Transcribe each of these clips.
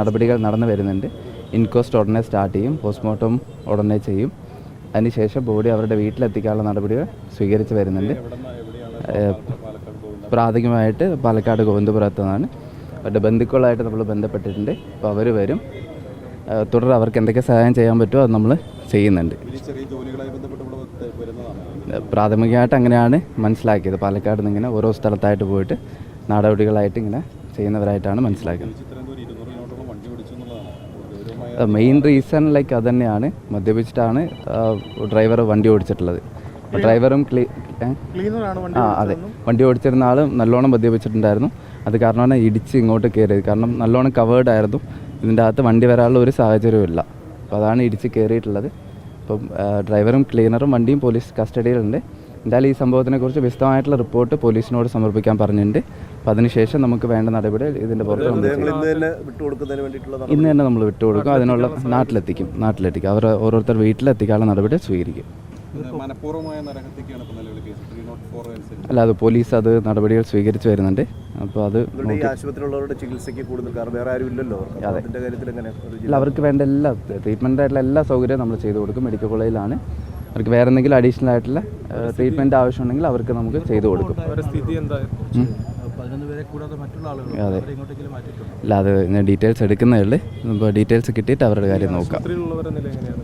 നടപടികൾ നടന്നു വരുന്നുണ്ട്. ഇൻക്വസ്റ്റ് ഉടനെ സ്റ്റാർട്ട് ചെയ്യും. പോസ്റ്റ്മോർട്ടം ഉടനെ ചെയ്യും. അതിനുശേഷം ബോഡി അവരുടെ വീട്ടിലെത്തിക്കാനുള്ള നടപടികൾ സ്വീകരിച്ച് വരുന്നുണ്ട്. പ്രാഥമികമായിട്ട് പാലക്കാട് ഗോവിന്ദപുരത്തു നിന്നാണ് അവരുടെ ബന്ധുക്കളായിട്ട് നമ്മൾ ബന്ധപ്പെട്ടിട്ടുണ്ട്. അപ്പോൾ അവർ വരും. തുടർ അവർക്ക് എന്തൊക്കെ സഹായം ചെയ്യാൻ പറ്റുമോ അത് നമ്മൾ ചെയ്യുന്നുണ്ട്. പ്രാഥമികമായിട്ട് അങ്ങനെയാണ് മനസ്സിലാക്കിയത്. പാലക്കാട് നിന്ന് ഇങ്ങനെ ഓരോ സ്ഥലത്തായിട്ട് പോയിട്ട് നടപടികളായിട്ട് ഇങ്ങനെ ചെയ്യുന്നവരായിട്ടാണ് മനസ്സിലാക്കിയത് മെയിൻ റീസൺ ലൈക്ക് അത് തന്നെയാണ് മദ്യപിച്ചിട്ടാണ് ഡ്രൈവർ വണ്ടി ഓടിച്ചിട്ടുള്ളത്. ഡ്രൈവറും? ആ അതെ. വണ്ടി ഓടിച്ചിരുന്ന ആളും നല്ലോണം മദ്യപിച്ചിട്ടുണ്ടായിരുന്നു. അത് കാരണമാണ് ഇടിച്ച് ഇങ്ങോട്ട് കയറിയത് കാരണം നല്ലോണം കവേർഡ് ആയിരുന്നു. ഇതിന്റെ അകത്ത് വണ്ടി വരാനുള്ള ഒരു സാഹചര്യവും ഇല്ല. അപ്പോൾ അതാണ് ഇടിച്ച് കയറിയിട്ടുള്ളത് അപ്പം ഡ്രൈവറും ക്ലീനറും വണ്ടിയും പോലീസ് കസ്റ്റഡിയിലുണ്ട് എന്തായാലും ഈ സംഭവത്തിനെക്കുറിച്ച് വിശദമായിട്ടുള്ള റിപ്പോർട്ട് പോലീസിനോട് സമർപ്പിക്കാൻ പറഞ്ഞിട്ടുണ്ട്. അപ്പോൾ അതിനുശേഷം നമുക്ക് വേണ്ട നടപടി ഇതിന്റെ പുറത്ത് നമ്മൾ ചെയ്യും. ഇന്ന് തന്നെ നമ്മൾ വിട്ടുകൊടുക്കും. അതിനുള്ള നാട്ടിലെത്തിക്കും. നാട്ടിലെത്തിക്കും. അവർ ഓരോരുത്തർ വീട്ടിലെത്തിക്കാനുള്ള നടപടി സ്വീകരിക്കും. പിന്നെ മനഃപൂർവമായ നരഹത്യക്കാണ് ഇപ്പോൾ നിലവിൽ കേസ് ത്രീ നോട്ട് ഫോർ അനുസരിച്ച് അല്ല അത് പോലീസ് അത് നടപടികൾ സ്വീകരിച്ച് വരുന്നുണ്ട്. അപ്പോൾ അത് ഇവരുടെ ഈ ആശുപത്രിയിലുള്ളവരുടെ ചികിത്സയ്ക്ക് കൂടുതൽ കാരണം വേറെ ആരും ഇല്ലല്ലോ. അവർക്ക്. അപ്പോൾ അതിന്റെ കാര്യത്തിൽ എങ്ങനെ ഒരു അല്ല അവർക്ക് വേണ്ട എല്ലാ ട്രീറ്റ്മെന്റ് ആയിട്ടുള്ള എല്ലാ സൗകര്യവും നമ്മൾ ചെയ്തു കൊടുക്കും. മെഡിക്കൽ കോളേജിലാണ് അവർക്ക് വേറെ എന്തെങ്കിലും അഡീഷണൽ ആയിട്ടുള്ള ട്രീറ്റ്മെന്റ് ആവശ്യമുണ്ടെങ്കിൽ അവർക്ക് നമുക്ക് ചെയ്തു കൊടുക്കും. അതെ. അല്ല അത് ഞാൻ ഡീറ്റെയിൽസ് എടുക്കുന്നേ ഉള്ളൂ. ഇപ്പോൾ ഡീറ്റെയിൽസ് കിട്ടിയിട്ട് അവരുടെ കാര്യം നോക്കാം. ആശുപത്രിയിലുള്ളവരുടെ നില എങ്ങനെയാണ്?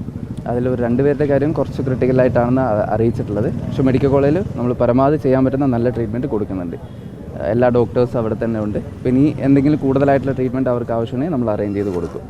അതിൽ ഒരു രണ്ടുപേരുടെ കാര്യം കുറച്ച് ക്രിട്ടിക്കലായിട്ടാണെന്ന് അറിയിച്ചിട്ടുള്ളത്. പക്ഷെ മെഡിക്കൽ കോളേജിൽ നമ്മൾ പരമാവധി ചെയ്യാൻ പറ്റുന്ന നല്ല ട്രീറ്റ്മെന്റ് കൊടുക്കുന്നുണ്ട്. എല്ലാ ഡോക്ടേഴ്സും അവിടെ തന്നെ ഉണ്ട്. പിന്നെ ഇനി എന്തെങ്കിലും കൂടുതലായിട്ടുള്ള ട്രീറ്റ്മെന്റ് അവർക്ക് ആവശ്യമുണ്ടെങ്കിൽ നമ്മൾ അറേഞ്ച് ചെയ്ത് കൊടുക്കും.